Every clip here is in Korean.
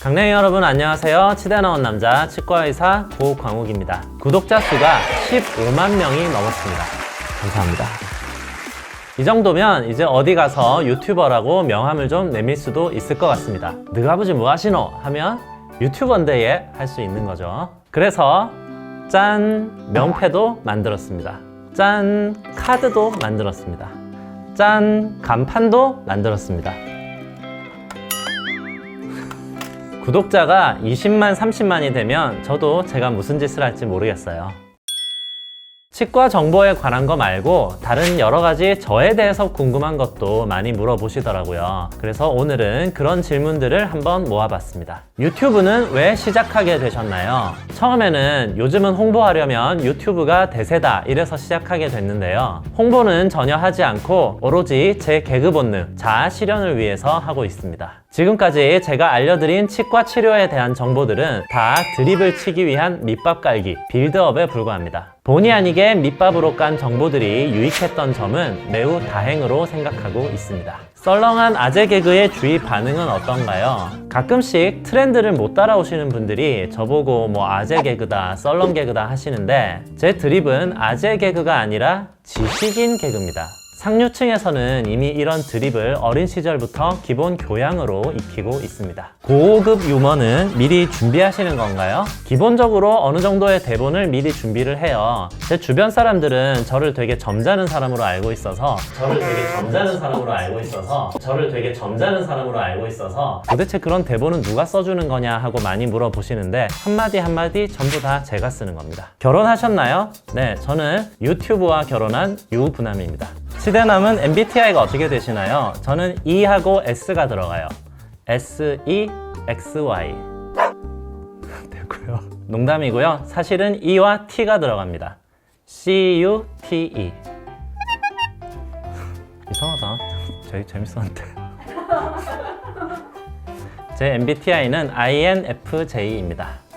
강냉이 여러분 안녕하세요. 치대 나온 남자 치과의사 고광욱입니다. 구독자 수가 15만 명이 넘었습니다. 감사합니다. 이 정도면 이제 어디 가서 유튜버라고 명함을 좀 내밀 수도 있을 것 같습니다. 너가 아버지 뭐 하시노? 하면 유튜버인데에 할 수 있는 거죠. 그래서 짠 명패도 만들었습니다. 짠 카드도 만들었습니다. 짠 간판도 만들었습니다. 구독자가 20만, 30만이 되면 저도 제가 무슨 짓을 할지 모르겠어요. 치과 정보에 관한 거 말고 다른 여러 가지 저에 대해서 궁금한 것도 많이 물어보시더라고요. 그래서 오늘은 그런 질문들을 한번 모아봤습니다. 유튜브는 왜 시작하게 되셨나요? 처음에는 요즘은 홍보하려면 유튜브가 대세다 이래서 시작하게 됐는데요. 홍보는 전혀 하지 않고 오로지 제 개그 본능, 자아 실현을 위해서 하고 있습니다. 지금까지 제가 알려드린 치과 치료에 대한 정보들은 다 드립을 치기 위한 밑밥 깔기, 빌드업에 불과합니다. 본의 아니게 밑밥으로 깐 정보들이 유익했던 점은 매우 다행으로 생각하고 있습니다. 썰렁한 아재 개그의 주위 반응은 어떤가요? 가끔씩 트렌드를 못 따라오시는 분들이 저보고 뭐 아재 개그다, 썰렁 개그다 하시는데 제 드립은 아재 개그가 아니라 지식인 개그입니다. 상류층에서는 이미 이런 드립을 어린 시절부터 기본 교양으로 익히고 있습니다. 고급 유머는 미리 준비하시는 건가요? 기본적으로 어느 정도의 대본을 미리 준비를 해요. 제 주변 사람들은 저를 되게 점잖은 사람으로 알고 있어서 저를 되게 점잖은 사람으로 알고 있어서 저를 되게 점잖은 사람으로 알고 있어서 도대체 그런 대본은 누가 써주는 거냐 하고 많이 물어보시는데 한마디 한마디 전부 다 제가 쓰는 겁니다. 결혼하셨나요? 네, 저는 유튜브와 결혼한 유부남입니다. 시대남은 MBTI가 어떻게 되시나요? 저는 E하고 S가 들어가요. S, E, X, Y. 되고요. 농담이고요. 사실은 E와 T가 들어갑니다. C, U, T, E. 이상하다. 되게 재밌었는데. 제 MBTI는 INFJ입니다.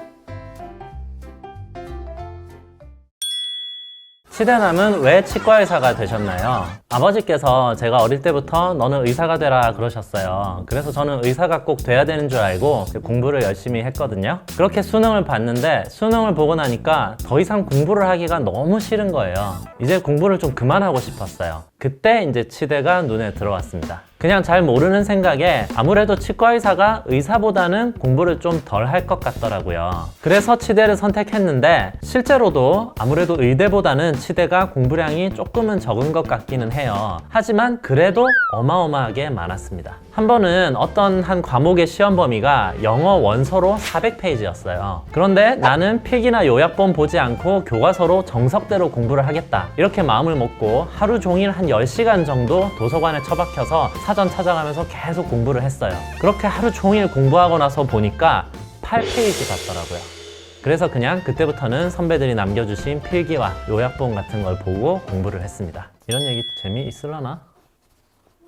시대남은 왜 치과 의사가 되셨나요? 아버지께서 제가 어릴 때부터 너는 의사가 되라 그러셨어요. 그래서 저는 의사가 꼭 돼야 되는 줄 알고 공부를 열심히 했거든요. 그렇게 수능을 봤는데 수능을 보고 나니까 더 이상 공부를 하기가 너무 싫은 거예요. 이제 공부를 좀 그만하고 싶었어요. 그때 이제 치대가 눈에 들어왔습니다. 그냥 잘 모르는 생각에 아무래도 치과 의사가 의사보다는 공부를 좀 덜 할 것 같더라고요. 그래서 치대를 선택했는데 실제로도 아무래도 의대보다는 치대가 공부량이 조금은 적은 것 같기는 해요. 하지만 그래도 어마어마하게 많았습니다. 한 번은 어떤 한 과목의 시험 범위가 영어 원서로 400페이지였어요. 그런데 나는 필기나 요약본 보지 않고 교과서로 정석대로 공부를 하겠다. 이렇게 마음을 먹고 하루 종일 한 10시간 정도 도서관에 처박혀서 사전 찾아가면서 계속 공부를 했어요. 그렇게 하루 종일 공부하고 나서 보니까 8페이지 같더라고요. 그래서 그냥 그때부터는 선배들이 남겨주신 필기와 요약본 같은 걸 보고 공부를 했습니다. 이런 얘기 재미있을라나?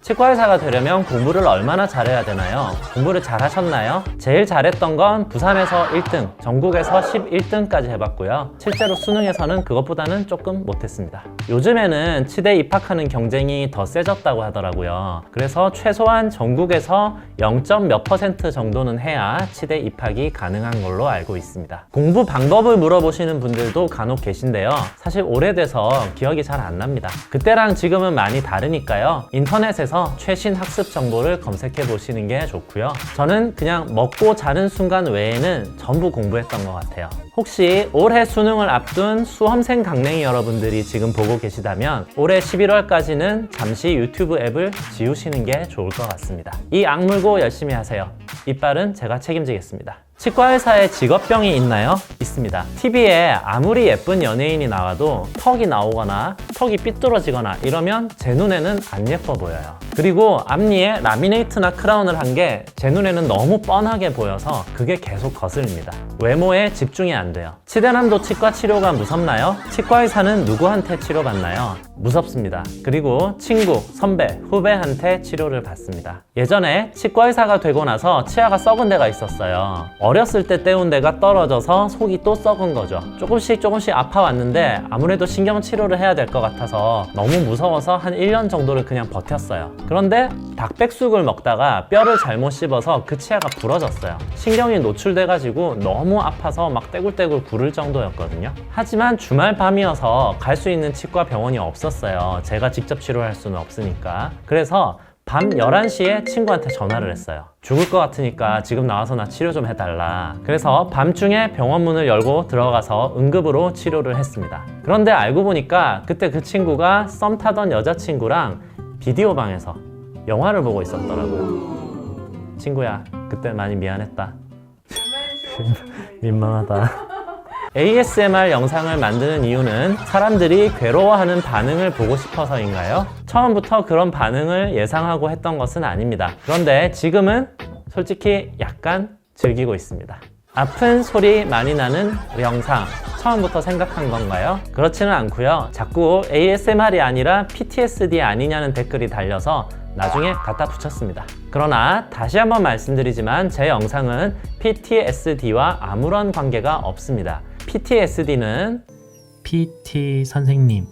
치과의사가 되려면 공부를 얼마나 잘해야 되나요? 공부를 잘 하셨나요? 제일 잘했던 건 부산에서 1등, 전국에서 11등까지 해봤고요. 실제로 수능에서는 그것보다는 조금 못했습니다. 요즘에는 치대 입학하는 경쟁이 더 세졌다고 하더라고요. 그래서 최소한 전국에서 0. 몇 퍼센트 정도는 해야 치대 입학이 가능한 걸로 알고 있습니다. 공부 방법을 물어보시는 분들도 간혹 계신데요. 사실 오래돼서 기억이 잘 안 납니다. 그때랑 지금은 많이 다르니까요. 인터넷에서 최신 학습 정보를 검색해 보시는 게 좋고요. 저는 그냥 먹고 자는 순간 외에는 전부 공부했던 것 같아요. 혹시 올해 수능을 앞둔 수험생 강냉이 여러분들이 지금 보고 계시다면 올해 11월까지는 잠시 유튜브 앱을 지우시는 게 좋을 것 같습니다. 이 악물고 열심히 하세요. 이빨은 제가 책임지겠습니다. 치과의사에 직업병이 있나요? 있습니다. TV에 아무리 예쁜 연예인이 나와도 턱이 나오거나 턱이 삐뚤어지거나 이러면 제 눈에는 안 예뻐 보여요. 그리고 앞니에 라미네이트나 크라운을 한 게 제 눈에는 너무 뻔하게 보여서 그게 계속 거슬립니다. 외모에 집중이 안 돼요. 치대남도 치과 치료가 무섭나요? 치과 의사는 누구한테 치료받나요? 무섭습니다. 그리고 친구, 선배, 후배한테 치료를 받습니다. 예전에 치과 의사가 되고 나서 치아가 썩은 데가 있었어요. 어렸을 때 떼운 데가 떨어져서 속이 또 썩은 거죠. 조금씩 조금씩 아파왔는데 아무래도 신경 치료를 해야 될 것 같아서 너무 무서워서 한 1년 정도를 그냥 버텼어요. 그런데 닭백숙을 먹다가 뼈를 잘못 씹어서 그 치아가 부러졌어요. 신경이 노출돼가지고 너무 아파서 막 떼굴떼굴 구를 정도였거든요. 하지만 주말 밤이어서 갈 수 있는 치과 병원이 없었어요. 제가 직접 치료할 수는 없으니까. 그래서 밤 11시에 친구한테 전화를 했어요. 죽을 것 같으니까 지금 나와서 나 치료 좀 해달라. 그래서 밤중에 병원 문을 열고 들어가서 응급으로 치료를 했습니다. 그런데 알고 보니까 그때 그 친구가 썸 타던 여자친구랑 비디오 방에서 영화를 보고 있었더라고요. 친구야, 그때 많이 미안했다. 민망하다. ASMR 영상을 만드는 이유는 사람들이 괴로워하는 반응을 보고 싶어서인가요? 처음부터 그런 반응을 예상하고 했던 것은 아닙니다. 그런데 지금은 솔직히 약간 즐기고 있습니다. 아픈 소리 많이 나는 영상 처음부터 생각한 건가요? 그렇지는 않고요. 자꾸 ASMR이 아니라 PTSD 아니냐는 댓글이 달려서 나중에 갖다 붙였습니다. 그러나 다시 한번 말씀드리지만 제 영상은 PTSD와 아무런 관계가 없습니다. PTSD는 PT 선생님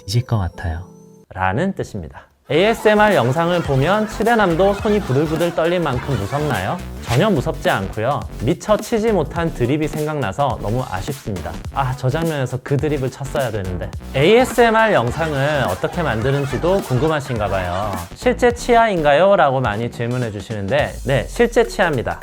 뒤질 것 같아요. 라는 뜻입니다. ASMR 영상을 보면 치대남도 손이 부들부들 떨릴 만큼 무섭나요? 전혀 무섭지 않고요. 미처 치지 못한 드립이 생각나서 너무 아쉽습니다. 아, 저 장면에서 그 드립을 쳤어야 되는데. ASMR 영상을 어떻게 만드는지도 궁금하신가 봐요. 실제 치아인가요? 라고 많이 질문해 주시는데, 네, 실제 치아입니다.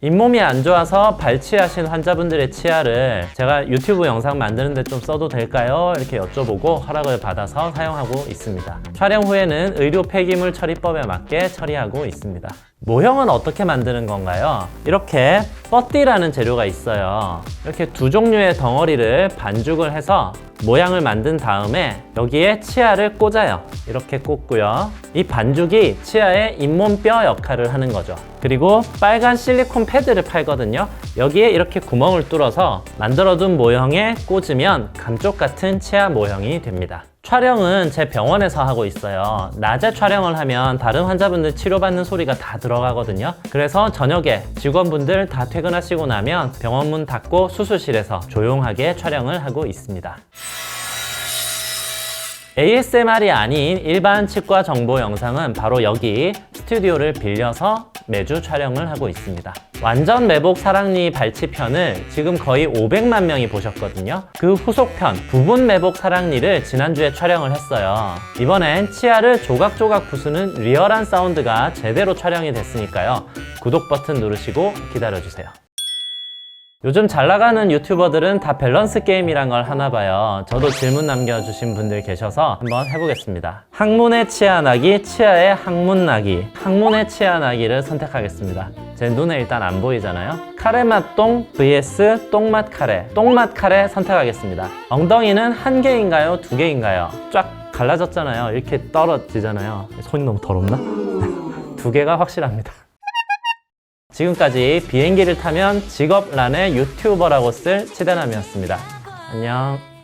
잇몸이 안 좋아서 발치하신 환자분들의 치아를 제가 유튜브 영상 만드는데 좀 써도 될까요? 이렇게 여쭤보고 허락을 받아서 사용하고 있습니다. 촬영 후에는 의료 폐기물 처리법에 맞게 처리하고 있습니다. 모형은 어떻게 만드는 건가요? 이렇게 뻗띠라는 재료가 있어요. 이렇게 두 종류의 덩어리를 반죽을 해서 모양을 만든 다음에 여기에 치아를 꽂아요. 이렇게 꽂고요. 이 반죽이 치아의 잇몸뼈 역할을 하는 거죠. 그리고 빨간 실리콘 패드를 팔거든요. 여기에 이렇게 구멍을 뚫어서 만들어둔 모형에 꽂으면 감쪽 같은 치아 모형이 됩니다. 촬영은 제 병원에서 하고 있어요. 낮에 촬영을 하면 다른 환자분들 치료받는 소리가 다 들어가거든요. 그래서 저녁에 직원분들 다 퇴근하시고 나면 병원 문 닫고 수술실에서 조용하게 촬영을 하고 있습니다. ASMR이 아닌 일반 치과 정보 영상은 바로 여기 스튜디오를 빌려서 매주 촬영을 하고 있습니다. 완전 매복 사랑니 발치편을 지금 거의 500만 명이 보셨거든요. 그 후속편 부분 매복 사랑니를 지난주에 촬영을 했어요. 이번엔 치아를 조각조각 부수는 리얼한 사운드가 제대로 촬영이 됐으니까요. 구독 버튼 누르시고 기다려주세요. 요즘 잘 나가는 유튜버들은 다 밸런스 게임이란 걸 하나 봐요. 저도 질문 남겨주신 분들 계셔서 한번 해보겠습니다. 항문의 치아 나기, 치아의 항문 나기. 항문의 치아 나기를 선택하겠습니다. 제 눈에 일단 안 보이잖아요. 카레맛 똥 vs 똥맛 카레. 똥맛 카레 선택하겠습니다. 엉덩이는 한 개인가요? 두 개인가요? 쫙 갈라졌잖아요. 이렇게 떨어지잖아요. 손이 너무 더럽나? 두 개가 확실합니다. 지금까지 비행기를 타면 직업란에 유튜버라고 쓸 치대남이었습니다. 안녕.